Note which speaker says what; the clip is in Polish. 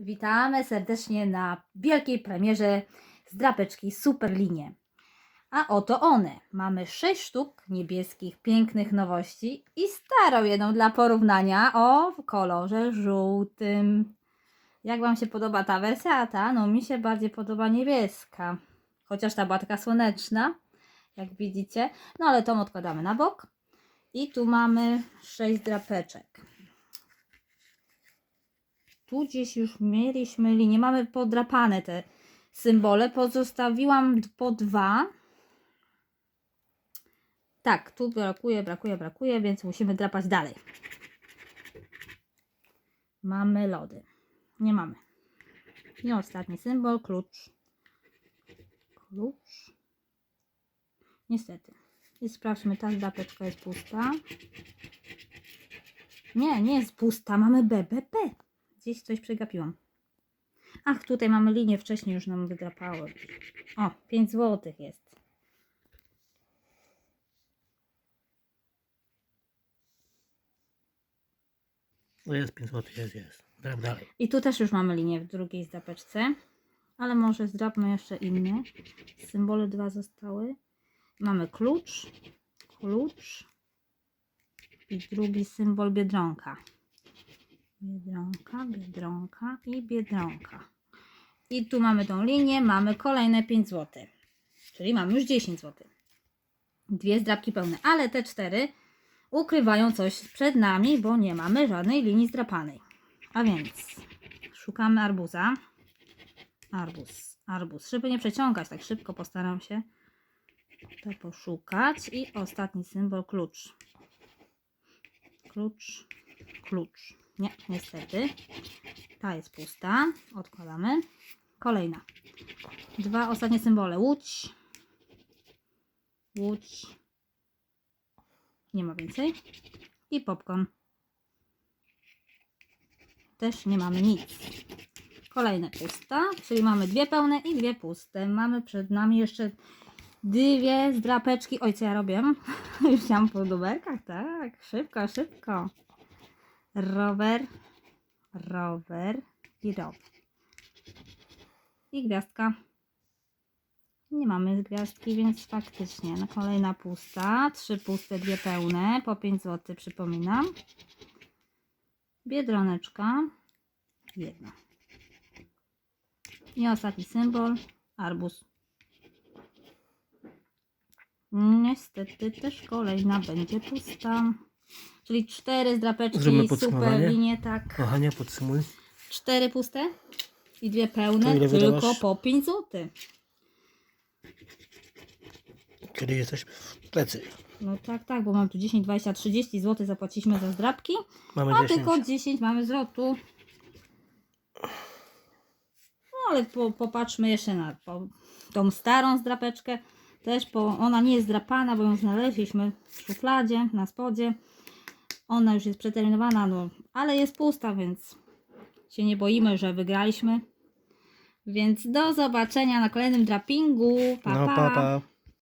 Speaker 1: Witamy serdecznie na wielkiej premierze z drapeczki Superlinie. A oto one. Mamy 6 sztuk niebieskich, pięknych nowości i starą jedną dla porównania o kolorze żółtym. Jak Wam się podoba ta wersja? Ta, no mi się bardziej podoba niebieska. Chociaż ta była taka słoneczna, jak widzicie. No ale tą odkładamy na bok. I tu mamy 6 drapeczek. Tu gdzieś już mieliśmy linię. Mamy podrapane te symbole. Pozostawiłam po dwa. Tak, tu brakuje, brakuje, brakuje, więc musimy drapać dalej. Mamy lody. Nie mamy. I ostatni symbol, klucz. Klucz. Niestety. I sprawdźmy, ta drapeczka jest pusta. Nie, nie jest pusta. Mamy BBP. Gdzieś coś przegapiłam. Ach, tutaj mamy linię, wcześniej już nam wydrapało. O, 5 zł jest.
Speaker 2: No jest 5 zł, jest, jest. Drap dalej.
Speaker 1: I tu też już mamy linię w drugiej zapeczce. Ale może zdrapmy jeszcze inne. Symbole dwa zostały. Mamy klucz, klucz i drugi symbol biedronka. Biedronka, biedronka i biedronka. I tu mamy tą linię, mamy kolejne 5 zł. Czyli mamy już 10 zł. Dwie zdrapki pełne, ale te cztery ukrywają coś przed nami, bo nie mamy żadnej linii zdrapanej. A więc szukamy arbuza. Arbuz, arbuz. Żeby nie przeciągać tak szybko, postaram się to poszukać. I ostatni symbol klucz. Klucz, klucz. Nie, niestety. Ta jest pusta. Odkładamy. Kolejna. Dwa ostatnie symbole. Łódź. Łódź. Nie ma więcej. I popcorn. Też nie mamy nic. Kolejne pusta, czyli mamy dwie pełne i dwie puste. Mamy przed nami jeszcze dwie zdrapeczki. Oj, co ja robię? Już chciałam po duberkach, tak. Szybko, szybko. Rower, rower i rower. I gwiazdka. Nie mamy gwiazdki, więc faktycznie. No, kolejna pusta. Trzy puste, dwie pełne. Po 5 zł, przypominam. Biedroneczka. Jedna. I ostatni symbol. Arbuz. Niestety też kolejna będzie pusta. Czyli cztery zdrapeczki, super linie, tak.
Speaker 2: Kochanie, podsumuj.
Speaker 1: Cztery puste i dwie pełne, tylko
Speaker 2: wydałaś?
Speaker 1: po 5 zł.
Speaker 2: Czyli jesteśmy w plecy.
Speaker 1: No tak, tak, bo mam tu 10, 20, 30 zł zapłaciliśmy za zdrapki,
Speaker 2: Mamy
Speaker 1: a
Speaker 2: 10.
Speaker 1: tylko 10 mamy zwrotu. No ale po, popatrzmy jeszcze na po, tą starą zdrapeczkę. Też po, ona nie jest zdrapana, bo ją znaleźliśmy w szufladzie na spodzie. Ona już jest przeterminowana, no, ale jest pusta, więc się nie boimy, że wygraliśmy. Więc do zobaczenia na kolejnym drapingu. Pa,
Speaker 2: No,
Speaker 1: pa.
Speaker 2: pa, pa.